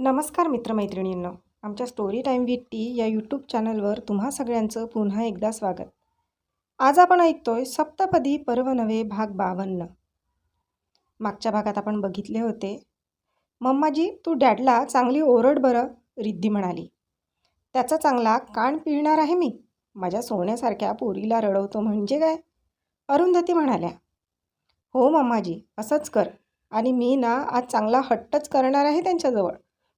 नमस्कार मित्रमैत्रिणींनो. आमच्या स्टोरी टाईम विथ टी या यूट्यूब चॅनलवर तुम्हा सगळ्यांचं पुन्हा एकदा स्वागत. आज आपण ऐकतोय सप्तपदी पर्व नवे भाग बावन्न. मागच्या भागात आपण बघितले होते. मम्माजी तू डॅडला चांगली ओरड बरं रिद्धी म्हणाली. त्याचा चांगला कान पिळणार आहे मी. माझ्या सोन्यासारख्या पोरीला रडवतो म्हणजे काय? अरुंधती म्हणाल्या. हो मम्माजी असंच कर. आणि मी ना आज चांगला हट्टच करणार आहे त्यांच्याजवळ.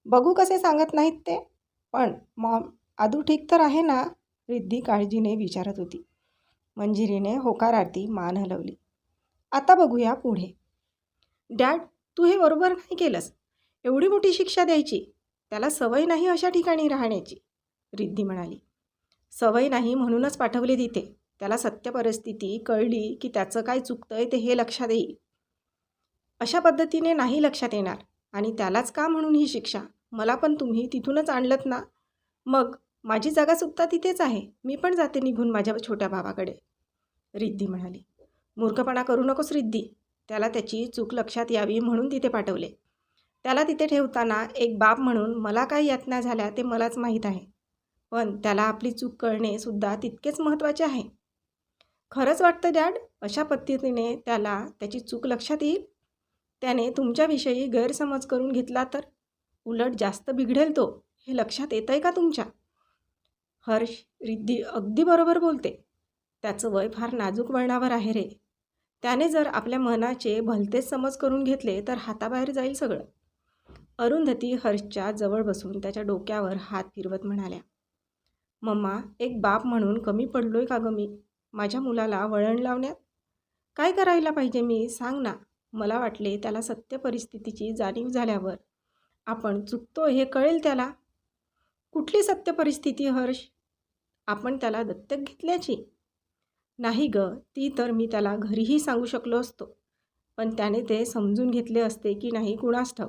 बघू कसे सांगत नाहीत ते. पण मॉम आदू ठीक तर आहे ना? रिद्धी काळजीने विचारत होती. मंजिरीने होकारार्थी मान हलवली. आता बघूया पुढे. डॅड तू हे बरोबर नाही केलंस. एवढी मोठी शिक्षा द्यायची. त्याला सवय नाही अशा ठिकाणी राहण्याची. रिद्धी म्हणाली. सवय नाही म्हणूनच पाठवले तिथे. त्याला सत्य परिस्थिती कळली की त्याचं काय चुकतंय ते हे लक्षात येईल. अशा पद्धतीने नाही लक्षात येणार. आणि त्यालाच का म्हणून ही शिक्षा? मला पण तुम्ही तिथूनच आणलत ना? मग माझी जागासुद्धा तिथेच आहे. मी पण जाते निघून माझ्या छोट्या भावाकडे. रिद्धी म्हणाली. मूर्खपणा करू नकोस रिद्धी. त्याला त्याची चूक लक्षात यावी म्हणून तिथे पाठवले. त्याला तिथे ठेवताना एक बाप म्हणून मला काय यातना झाल्या ते मलाच माहीत आहे. पण त्याला आपली चूक कळणे सुद्धा तितकेच महत्त्वाचे आहे. खरंच वाटतं डॅड? अशा पद्धतीने त्याला त्याची चूक लक्षात येईल? त्याने तुमच्याविषयी गैरसमज करून घेतला तर? उलट जास्त बिघडेल तो हे लक्षात येतं आहे का तुमच्या? हर्ष रिद्धी अगदी बरोबर बोलते. त्याचं वय फार नाजूक वळणावर आहे रे. त्याने जर आपल्या मनाचे भलतेच समज करून घेतले तर हाताबाहेर जाईल सगळं. अरुंधती हर्षच्या जवळ बसून त्याच्या डोक्यावर हात फिरवत म्हणाल्या मम्मा एक बाप म्हणून कमी पडलोय का गं मी? माझ्या मुलाला वळण लावण्यात? काय करायला पाहिजे मी? सांग ना. मला वाटले त्याला सत्य परिस्थितीची जाणीव झाल्यावर. आपण चुकतो हे कळेल त्याला? कुठली सत्य परिस्थिती हर्ष? आपण त्याला दत्तक घेतल्याची? नाही ग ती तर मी त्याला घरीही सांगू शकलो असतो. पण त्याने ते समजून घेतले असते की नाही कुणास ठाव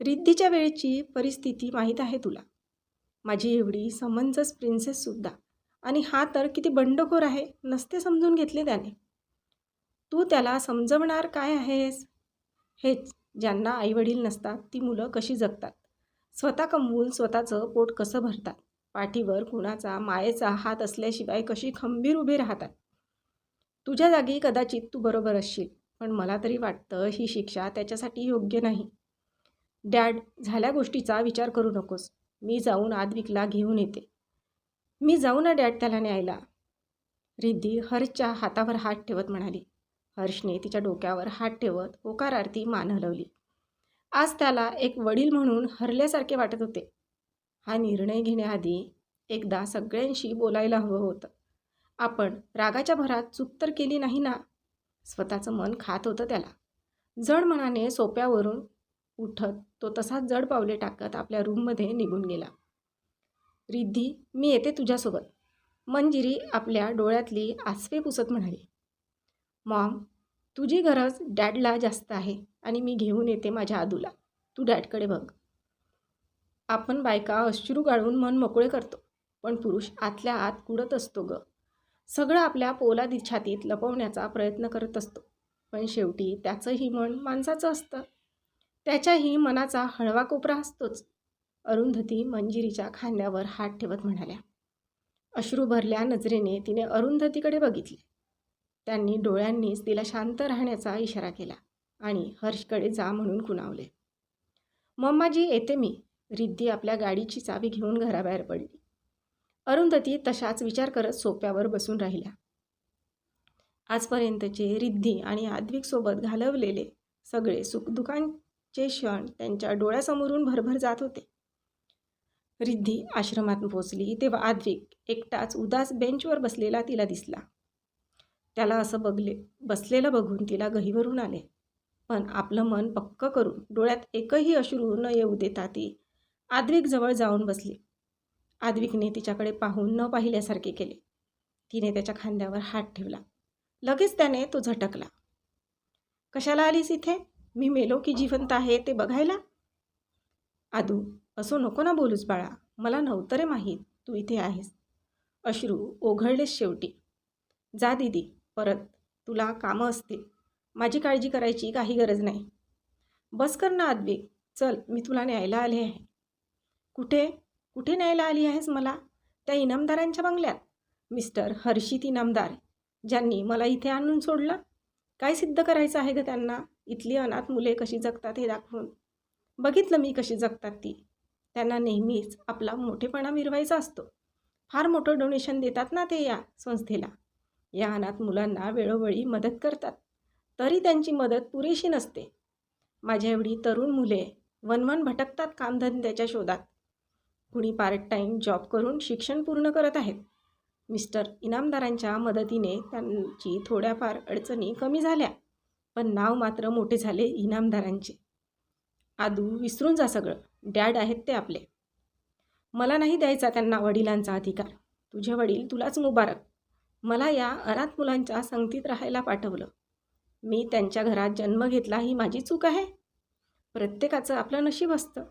रिद्धीच्या वेळेची परिस्थिती माहीत आहे तुला. माझी एवढी समंजस प्रिन्सेससुद्धा आणि हा तर किती बंडखोर आहे नसते समजून घेतले त्याने. तू त्याला समजवणार काय आहेस? हेच ज्यांना आईवडील नसतात ती मुलं कशी जगतात? स्वतः कमवून स्वतःचं पोट कसं भरतात? पाठीवर कुणाचा मायेचा हात असल्याशिवाय कशी खंबीर उभी राहतात? तुझ्या जागी कदाचित तू बरोबर असशील पण मला तरी वाटतं ही शिक्षा त्याच्यासाठी योग्य नाही. डॅड झाल्या गोष्टीचा विचार करू नकोस. मी जाऊन आदविकला घेऊन येते. मी जाऊ ना डॅड त्याला न्यायला? रिद्धी हर्षच्या हातावर हात ठेवत म्हणाली. हर्षने तिच्या डोक्यावर हात ठेवत होकारार्थी मान हलवली. आज त्याला एक वडील म्हणून हरल्यासारखे वाटत होते. हा निर्णय घेण्याआधी एकदा सगळ्यांशी बोलायला हवं होतं. आपण रागाच्या भरात चूक तर केली नाही ना? स्वतःचं मन खात होतं त्याला. जड मनाने सोप्यावरून उठत तो तसाच जड पावले टाकत आपल्या रूममध्ये निघून गेला. रिद्धी मी येते तुझ्यासोबत. मंजिरी आपल्या डोळ्यातली आसवे पुसत म्हणाली. मॉम तुझी गरज डॅडला जास्त आहे आणि मी घेऊन येते माझ्या आदूला. तू डॅडकडे बघ. आपण बायका अश्रू गाळून मन मोकळे करतो पण पुरुष आतल्या आत कुडत असतो ग. सगळं आपल्या पोलादी छातीत लपवण्याचा प्रयत्न करत असतो पण शेवटी त्याचंही मन माणसाचं असतं. त्याच्याही मनाचा हळवा कोपरा असतोच. अरुंधती मंजिरीच्या खांद्यावर हात ठेवत म्हणाल्या. अश्रू भरल्या नजरेने तिने अरुंधतीकडे बघितले. त्यांनी डोळ्यांनीच तिला शांत राहण्याचा इशारा केला आणि हर्षकडे जा म्हणून कुणावले मम्माजी येते मी. रिद्धी आपल्या गाडीची चावी घेऊन घराबाहेर पडली. अरुंधती तशाच विचार करत सोप्यावर बसून राहिल्या. आजपर्यंतचे रिद्धी आणि आद्विकसोबत घालवलेले सगळे सुखदुखांचे क्षण त्यांच्या डोळ्यासमोरून भरभर जात होते. रिद्धी आश्रमात पोचली तेव्हा आद्विक एकटाच उदास बेंचवर बसलेला तिला दिसला. त्याला असं बघले बसलेलं बघून तिला गहीवरून आले. पण आपलं मन पक्क करून डोळ्यात एकही अश्रू न येऊ देता ती आद्विकजवळ जाऊन बसली. आद्विकने तिच्याकडे पाहून न पाहिल्यासारखे केले. तिने त्याच्या खांद्यावर हात ठेवला. लगेच त्याने तो झटकला. कशाला आलीस इथे? मी मेलो की जिवंत आहे ते बघायला? आदू असो नको ना बोलूस बाळा. मला नव्हतं रे माहीत. तू इथे आहेस. अश्रू ओघळलेस शेवटी. जा दिदी. परत. तुला कामं असतील. माझी काळजी करायची काही गरज नाही. बस कर ना आद्विक चल मी तुला न्यायला आले आहे. कुठे? कुठे न्यायला आली आहेस मला? त्या इनामदारांच्या बंगल्यात. मिस्टर हर्षित इनामदार. ज्यांनी मला इथे आणून सोडलं. काय सिद्ध करायचं आहे ग त्यांना? इथली अनाथ मुले कशी जगतात हे दाखवून. बघितलं मी कशी जगतात ती. त्यांना नेहमीच आपला मोठेपणा मिरवायचा असतो. फार मोठं डोनेशन देतात ना ते या संस्थेला. या अनाथ मुलांना वेळोवेळी मदत करतात. तरी त्यांची मदत पुरेशी नसते. माझ्या एवढी तरुण मुले वनवन भटकतात कामधंद्याच्या शोधात. कुणी पार्ट टाईम जॉब करून शिक्षण पूर्ण करत आहेत. मिस्टर इनामदारांच्या मदतीने त्यांची थोड्याफार अडचणी कमी झाल्या पण नाव मात्र मोठे झाले इनामदारांचे. आदू विसरून जा सगळं. डॅड आहेत ते आपले. मला नाही द्यायचा त्यांना वडिलांचा अधिकार. तुझे वडील तुलाच मुबारक. मला या अनाथ मुलांच्या संगतीत राहायला पाठवलं. मी त्यांच्या घरात जन्म घेतला ही माझी चूक आहे. प्रत्येकाचं आपलं नशीब असतं.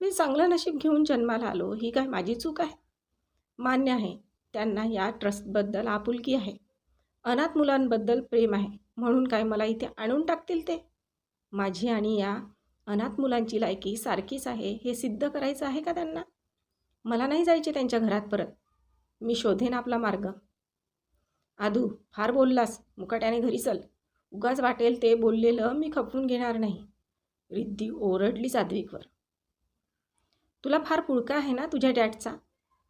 मी चांगलं नशीब घेऊन जन्माला आलो ही काय माझी चूक आहे? मान्य आहे त्यांना या ट्रस्टबद्दल आपुलकी आहे. अनाथ मुलांबद्दल प्रेम आहे म्हणून काय मला इथे आणून टाकतील ते? माझी आणि या अनाथ मुलांची लायकी सारखीच आहे हे सिद्ध करायचं आहे का त्यांना? मला नाही जायचे त्यांच्या घरात परत. मी शोधेन आपला मार्ग. आदू फार बोललास. मुकाट्याने घरी चल. उगाच वाटेल ते बोललेलं मी खपवून घेणार नाही. रिद्धी ओरडली साध्विकवर तुला फार पुळका आहे ना तुझ्या डॅडचा?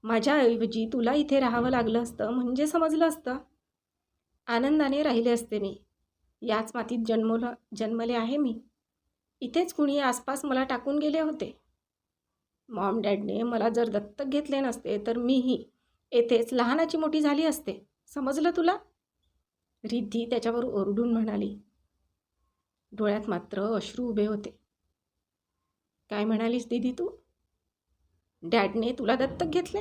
माझ्याऐवजी तुला इथे राहावं लागलं असतं म्हणजे समजलं असतं. आनंदाने राहिले असते मी. याच मातीत जन्मलं जन्मले आहे मी. इथेच कुणी आसपास मला टाकून गेले होते. मॉम डॅडने मला जर दत्तक घेतले नसते तर मीही येथेच लहानाची मोठी झाली असते. समजलं तुला? रिद्धी त्याच्यावर ओरडून म्हणाली. डोळ्यात मात्र अश्रू उभे होते. काय म्हणालीस दीदी तू? डॅडने तुला दत्तक घेतले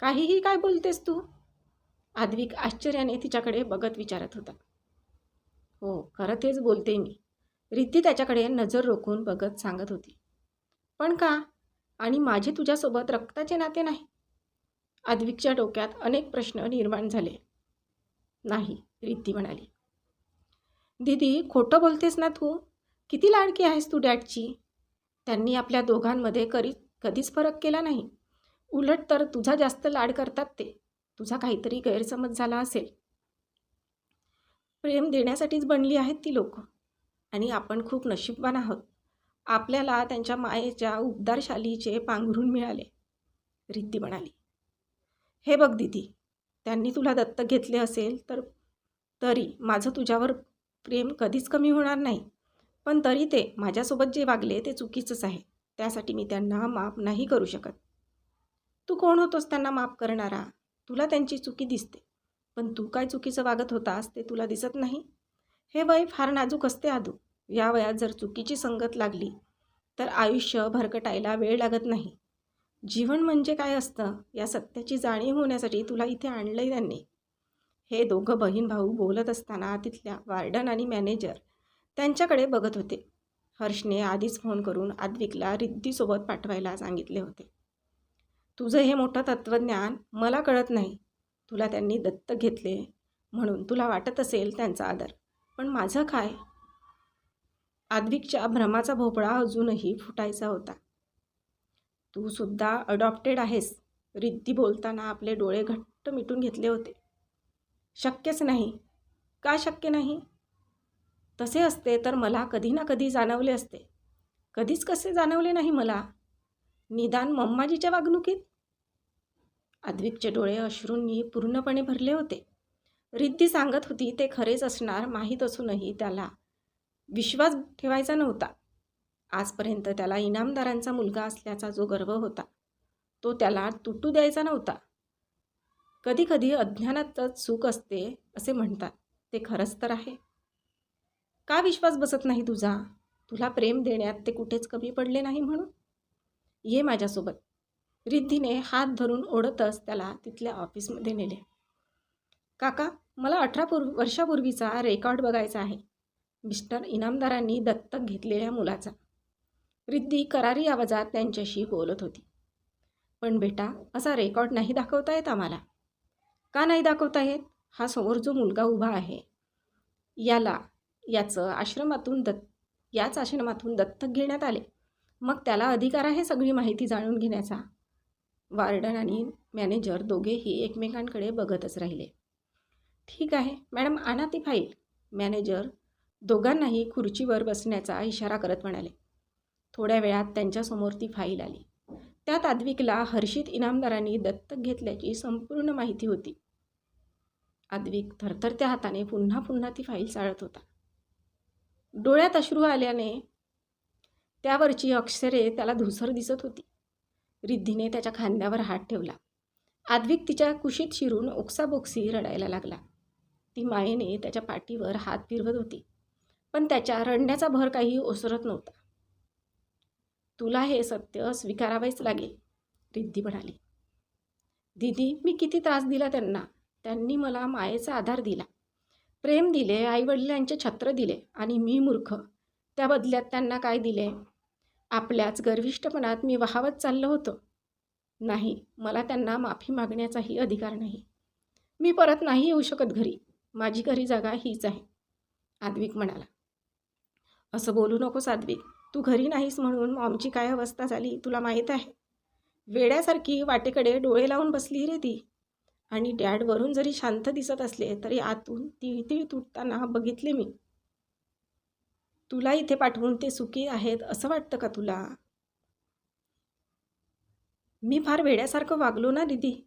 काहीही काय बोलतेस तू? आद्विक आश्चर्याने तिच्याकडे बघत विचारत होता. हो खरं तेच बोलते मी. रिद्धी त्याच्याकडे नजर रोखून बघत सांगत होती. पण का? आणि माझे तुझ्यासोबत रक्ताचे नाते नाही? आद्विकच्या डोक्यात अनेक प्रश्न निर्माण झाले. नाही रिद्धी म्हणाली. दीदी खोटं बोलतेस ना तू? किती लाडकी आहेस तू डॅडची? त्यांनी आपल्या दोघांमध्ये करी कधीच फरक केला नाही. उलट तर तुझा जास्त लाड करतात ते. तुझा काहीतरी गैरसमज झाला असेल. प्रेम देण्यासाठीच बनली आहेत ती लोक. आणि आपण खूप नशीबवान आहोत. आपल्याला त्यांच्या मायेच्या उबदारशालीचे पांघरून मिळाले. रिद्धी म्हणाली. हे बघ दिदी त्यांनी तुला दत्तक घेतले असेल तर तरी माझं तुझ्यावर प्रेम कधीच कमी होणार नाही. पण तरी ते माझ्यासोबत जे वागले ते चुकीचंच आहे. त्यासाठी मी त्यांना माफ नाही करू शकत. तू कोण होतोस त्यांना माफ करणारा? तुला त्यांची चुकी दिसते. पण तू काय चुकीचं वागत होतास ते तुला दिसत नाही? हे वय फार नाजूक असते आदू. या वयात जर चुकीची संगत लागली तर आयुष्य भरकटायला वेळ लागत नाही. जीवन म्हणजे काय असतं? या सत्याची जाणीव होण्यासाठी तुला इथे आणलंय त्यांनी. हे दोघं बहीण भाऊ बोलत असताना तिथल्या वार्डन आणि मॅनेजर त्यांच्याकडे बघत होते. हर्षने आधीच फोन करून आद्विकला रिद्धीसोबत पाठवायला सांगितले होते. तुझं हे मोठं तत्त्वज्ञान मला कळत नाही. तुला त्यांनी दत्तक घेतले म्हणून तुला वाटत असेल त्यांचा आदर. पण माझं काय? आद्विकच्या भ्रमाचा भोपळा अजूनही फुटायचा होता. तू सुद्धा अडॉप्टेड आहेस. रिद्धी बोलताना आपले डोळे घट्ट मिटून घेतले होते. शक्यच नाही. का शक्य नाही? तसे असते तर मला कधी ना कधी जाणवले असते. कधीच कसे जाणवले नाही मला. निदान मम्माजीच्या वागणुकीत? आद्विकचे डोळे अश्रूंनी पूर्णपणे भरले होते. रिद्धी सांगत होती ते खरेच असणार माहीत असूनही त्याला विश्वास ठेवायचा नव्हता. आजपर्यंत त्याला इनामदारांचा मुलगा असल्याचा जो गर्व होता तो त्याला तुटू द्यायचा नव्हता. कधीकधी अज्ञानातच सुख असते असे म्हणतात ते खरंच तर आहे. का विश्वास बसत नाही तुझा? तुला प्रेम देण्यात ते कुठेच कमी पडले नाही म्हणून? ये माझ्यासोबत. रिद्धीने हात धरून ओढतच त्याला तिथल्या ऑफिसमध्ये नेले. काका मला अठरा पूर्व वर्षापूर्वीचा रेकॉर्ड बघायचा आहे. मिस्टर इनामदारांनी दत्तक घेतलेल्या मुलाचा. रिद्धी करारी आवाजात त्यांच्याशी बोलत होती. पण बेटा असा रेकॉर्ड नाही दाखवता येत आम्हाला. का नाही दाखवता येत? हा समोर जो मुलगा उभा आहे याला याचं आश्रमातून दत् याच आश्रमातून दत्तक घेण्यात आले. मग त्याला अधिकार आहे सगळी माहिती जाणून घेण्याचा? वार्डन आणि मॅनेजर दोघेही एकमेकांकडे बघतच राहिले. ठीक आहे मॅडम आणा ती फाईल. मॅनेजर दोघांनाही खुर्चीवर बसण्याचा इशारा करत म्हणाले. थोड्या वेळात त्यांच्यासमोर ती फाईल आली. त्यात आद्विकला हर्षित इनामदारांनी दत्तक घेतल्याची संपूर्ण माहिती होती. आद्विक थरथरत्या हाताने पुन्हा पुन्हा ती फाईल चाळत होता. डोळ्यात अश्रू आल्याने त्यावरची अक्षरे त्याला धुसर दिसत होती. रिद्धीने त्याच्या खांद्यावर हात ठेवला. आद्विक तिच्या कुशीत शिरून ओक्साबोक्सी रडायला लागला. ती मायेने त्याच्या पाठीवर हात फिरवत होती. पण त्याच्या रडण्याचा भर काही ओसरत नव्हता. तुला हे सत्य स्वीकारावेच लागेल रिद्धी म्हणाली. दिदी मी किती त्रास दिला त्यांना. त्यांनी मला मायेचा आधार दिला. प्रेम दिले आईवडिलांचे छत्र दिले आणि मी मूर्ख. त्या बदल्यात त्यांना काय दिले? आपल्याच गर्विष्ठपणात मी वाहवत चाललं होतं. नाही मला त्यांना माफी मागण्याचाही अधिकार नाही. मी परत नाही येऊ शकत घरी. माझी घरी जागा हीच आहे. आद्विक म्हणाला. असं बोलू नको साद्विक तू घरी नाहीस म्हणून मॉमची काय अवस्था झाली तुला माहीत आहे? वेड्यासारखी वाटेकडे डोळे लावून बसली रे ती. आणि डॅड वरून जरी शांत दिसत असले तरी आतून तिळतिळ तुटताना बघितले मी. तुला इथे पाठवून ते सुखी आहेत असं वाटतं का तुला? मी फार वेड्यासारखं वागलो ना दिदी.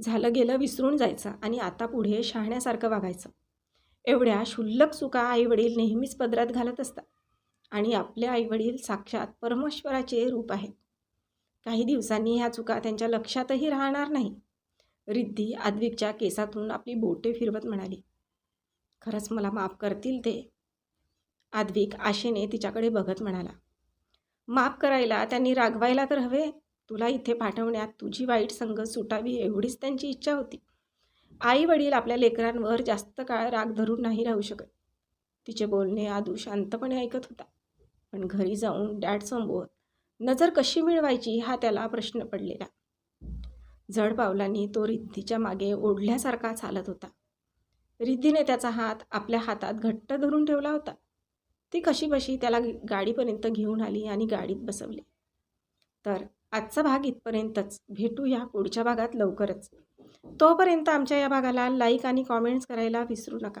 झालं गेलं विसरून जायचं आणि आता पुढे शहाण्यासारखं वागायचं. एवढ्या क्षुल्लक चुका आईवडील नेहमीच पदरात घालत असतात. आणि आपले आईवडील साक्षात परमेश्वराचे रूप आहेत. काही दिवसांनी ह्या चुका त्यांच्या लक्षातही राहणार नाही. रिद्धी आद्विकच्या केसातून आपली बोटे फिरवत म्हणाली खरंच मला माफ करतील ते. आद्विक आशेने तिच्याकडे बघत म्हणाला माफ करायला त्यांनी रागवायला तर हवे. तुला इथे पाठवण्यात तुझी वाईट संगत सुटावी एवढीच त्यांची इच्छा होती. आई वडील आपल्या लेकरांवर जास्त काळ राग धरून नाही राहू शकत. तिचे बोलणे आदू शांतपणे ऐकत होता. पण घरी जाऊन डॅडसमोर नजर कशी मिळवायची हा त्याला प्रश्न पडलेला. जड पावलांनी तो रिद्धीच्या मागे ओढल्यासारखा चालत होता. रिद्धीने त्याचा हात आपल्या हातात घट्ट धरून ठेवला होता. ती कशी बशी त्याला गाडीपर्यंत घेऊन आली आणि गाडीत बसवली. तर आजचा भाग इथपर्यंतच. भेटू या पुढच्या भागात लवकरच. तोपर्यंत आमच्या या भागाला लाईक आणि कॉमेंट्स करायला विसरू नका.